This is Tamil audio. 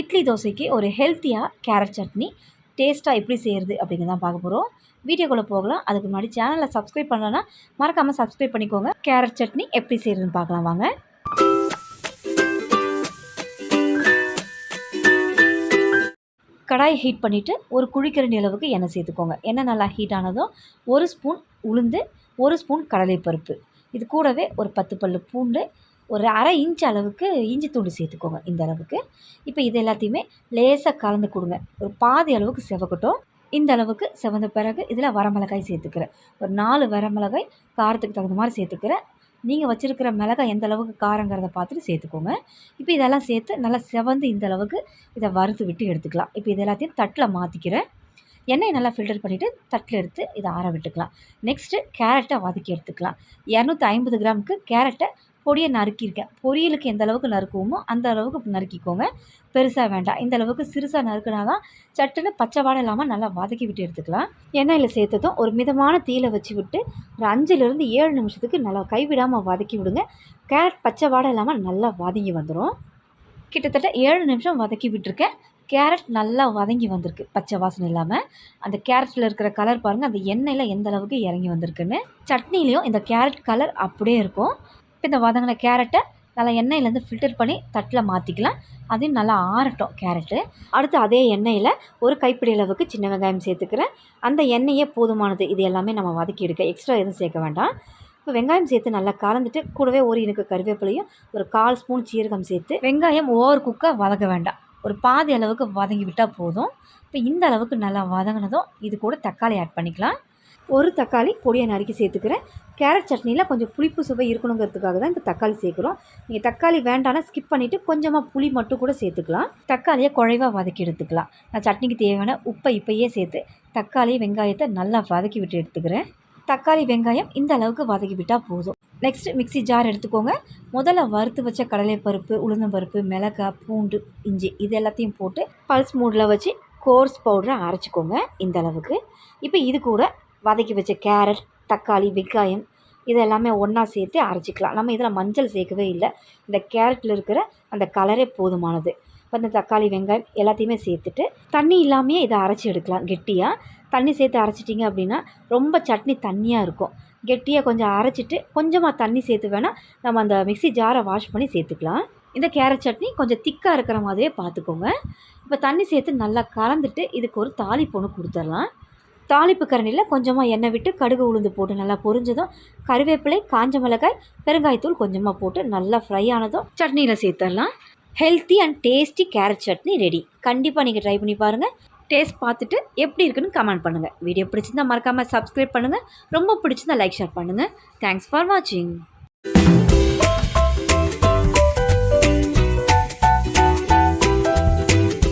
இட்லி தோசைக்கு ஒரு ஹெல்த்தியாக கேரட் சட்னி டேஸ்ட்டாக எப்படி செய்கிறது அப்படிங்கிறதான் பார்க்க போகிறோம் வீடியோக்குள்ளே போகலாம். அதுக்கு முன்னாடி சேனலை சப்ஸ்கிரைப் பண்ணலன்னா மறக்காமல் சப்ஸ்கிரைப் பண்ணிக்கோங்க. கேரட் சட்னி எப்படி செய்கிறதுன்னு பார்க்கலாம் வாங்க. கடாயை ஹீட் பண்ணிவிட்டு ஒரு குழிக்கரண்டி அளவுக்கு எண்ணெய் சேர்த்துக்கோங்க. எண்ணெய் நல்லா ஹீட் ஆனதும் ஒரு ஸ்பூன் உளுந்து ஒரு ஸ்பூன் கடலைப்பருப்பு. இது கூடவே ஒரு பத்து பல்லு பூண்டு ஒரு அரை இன்ச் அளவுக்கு இஞ்சி தூண்டு சேர்த்துக்கோங்க இந்த அளவுக்கு. இப்போ இது எல்லாத்தையுமே லேசாக கலந்து கொடுங்க. ஒரு பாதி அளவுக்கு செவக்கட்டும். இந்த அளவுக்கு செவந்த பிறகு இதில் வரமிளகாய் சேர்த்துக்கிறேன். ஒரு நாலு வரமிளகாய் காரத்துக்கு தகுந்த மாதிரி சேர்த்துக்கிறேன். நீங்கள் வச்சுருக்கிற மிளகாய் எந்த அளவுக்கு காரங்கிறத பார்த்துட்டு சேர்த்துக்கோங்க. இப்போ இதெல்லாம் சேர்த்து நல்லா செவந்து இந்த அளவுக்கு இதை வறுத்து விட்டு எடுத்துக்கலாம். இப்போ இது எல்லாத்தையும் தட்டில் மாற்றிக்கிறேன் எண்ணெயை நல்லா ஃபில்டர் பண்ணிவிட்டு தட்டில் எடுத்து இதை ஆற விட்டுக்கலாம். நெக்ஸ்ட்டு கேரட்டை வதக்கி எடுத்துக்கலாம். இரநூத்தி ஐம்பது கிராமுக்கு கேரட்டை பொடியை நறுக்கியிருக்கேன். பொரியலுக்கு எந்த அளவுக்கு நறுக்குவோமோ அந்த அளவுக்கு நறுக்கிக்கோங்க. பெருசாக வேண்டாம். இந்த அளவுக்கு சிறுசாக நறுக்குனா தான் சட்டுன்னு பச்சை வாடை இல்லாமல் நல்லா வதக்கி விட்டு எடுத்துக்கலாம். எண்ணெயில் சேர்த்ததும் ஒரு மிதமான தீயில வச்சு விட்டு ஒரு அஞ்சுலேருந்து ஏழு நிமிஷத்துக்கு நல்லா கைவிடாமல் வதக்கி விடுங்க கேரட் பச்சை வாடை இல்லாமல் நல்லா வதங்கி வந்துடும் கிட்டத்தட்ட ஏழு நிமிஷம் வதக்கி விட்டுருக்கேன் கேரட் நல்லா வதங்கி வந்திருக்கு. பச்சை வாசனை இல்லாமல் அந்த கேரட்டில் இருக்கிற கலர் பாருங்கள் அந்த எண்ணெயில் எந்த அளவுக்கு இறங்கி வந்திருக்குன்னு. சட்னிலையும் இந்த கேரட் கலர் அப்படியே இருக்கும். இப்போ இந்த வதங்கின கேரட்டை நல்லா எண்ணெயிலேருந்து ஃபில்டர் பண்ணி தட்டில் மாற்றிக்கலாம் அதையும் நல்லா ஆறட்டும் கேரட்டு. அடுத்து அதே எண்ணெயில் ஒரு கைப்பிடி அளவுக்கு சின்ன வெங்காயம் சேர்த்துக்கிறேன். அந்த எண்ணெயே போதுமானது. இது எல்லாமே நம்ம வதக்கி எடுக்க. எக்ஸ்ட்ரா எதுவும் சேர்க்க வேண்டாம். இப்போ வெங்காயம் சேர்த்து நல்லா கலந்துட்டு கூடவே ஒரு இனுக்கு கருவேப்பிலையும் ஒரு கால் ஸ்பூன் சீரகம் சேர்த்து வெங்காயம் ஓவர் குக்காக வதக்க வேண்டாம். ஒரு பாதி அளவுக்கு வதங்கி விட்டால் போதும். இப்போ இந்த அளவுக்கு நல்லா வதங்கினதும் இது கூட தக்காளி ஆட் பண்ணிக்கலாம். ஒரு தக்காளி பொடியை நறுக்கி சேர்த்துக்கிறேன். கேரட் சட்னியில் கொஞ்சம் புளிப்பு சுவை இருக்கணுங்கிறதுக்காக தான் இந்த தக்காளி சேர்க்குறோம். நீங்கள் தக்காளி வேண்டாம்னா ஸ்கிப் பண்ணிவிட்டு கொஞ்சமாக புளி மட்டும் கூட சேர்த்துக்கலாம். தக்காளியை குழைவாக வதக்கி எடுத்துக்கலாம். நான் சட்னிக்கு தேவையான உப்பை இப்பையே சேர்த்து தக்காளி வெங்காயத்தை நல்லா வதக்கி விட்டு எடுத்துக்கிறேன். தக்காளி வெங்காயம் இந்த அளவுக்கு வதக்கி விட்டால் போதும். நெக்ஸ்ட் மிக்ஸி ஜார் எடுத்துக்கோங்க. முதல்ல வறுத்து வச்ச கடலைப்பருப்பு உளுந்தம்பருப்பு மிளகாய் பூண்டு இஞ்சி இது எல்லாத்தையும் போட்டு பல்ஸ் மூடில் வச்சு கோர்ஸ் பவுடரை அரைச்சிக்கோங்க இந்த அளவுக்கு. இப்போ இது கூட வதக்கி வச்ச கேரட் தக்காளி வெங்காயம் இது எல்லாமே ஒன்றா சேர்த்து அரைச்சிக்கலாம். நம்ம இதில் மஞ்சள் சேர்க்கவே இல்லை. இந்த கேரட்டில் இருக்கிற அந்த கலரே போதுமானது. இப்போ இந்த தக்காளி வெங்காயம் எல்லாத்தையுமே சேர்த்துட்டு தண்ணி இல்லாமையே இதை அரைச்சி எடுக்கலாம் கெட்டியாக தண்ணி சேர்த்து அரைச்சிட்டிங்க அப்படின்னா ரொம்ப சட்னி தண்ணியாக இருக்கும். கெட்டியாக கொஞ்சம் அரைச்சிட்டு கொஞ்சமாக தண்ணி சேர்த்து வேணால் நம்ம அந்த மிக்ஸி ஜாரை வாஷ் பண்ணி சேர்த்துக்கலாம். இந்த கேரட் சட்னி கொஞ்சம் திக்காக இருக்கிற மாதிரியே பார்த்துக்கோங்க. இப்போ தண்ணி சேர்த்து நல்லா கலந்துட்டு இதுக்கு ஒரு தாளிப்பு ஒன்று கொடுத்துர்லாம் தாளிப்பு கரண்டியில் கொஞ்சமாக எண்ணெய் விட்டு கடுகு உளுந்து போட்டு நல்லா பொரிஞ்சதும் கருவேப்பிலை காஞ்ச மிளகாய் பெருங்காயத்தூள் கொஞ்சமாக போட்டு நல்லா ஃப்ரை ஆனதும் சட்னியில் சேர்த்துடலாம் healthy and tasty carrot chutney ready கண்டிப்பாக நீங்கள் ட்ரை பண்ணி பாருங்கள் டேஸ்ட் பார்த்துட்டு எப்படி இருக்குன்னு கமெண்ட் பண்ணுங்கள் வீடியோ பிடிச்சிருந்தா மறக்காமல் சப்ஸ்கிரைப் பண்ணுங்கள் ரொம்ப பிடிச்சிருந்தா லைக் ஷேர் பண்ணுங்கள் தேங்க்ஸ் ஃபார் வாட்சிங்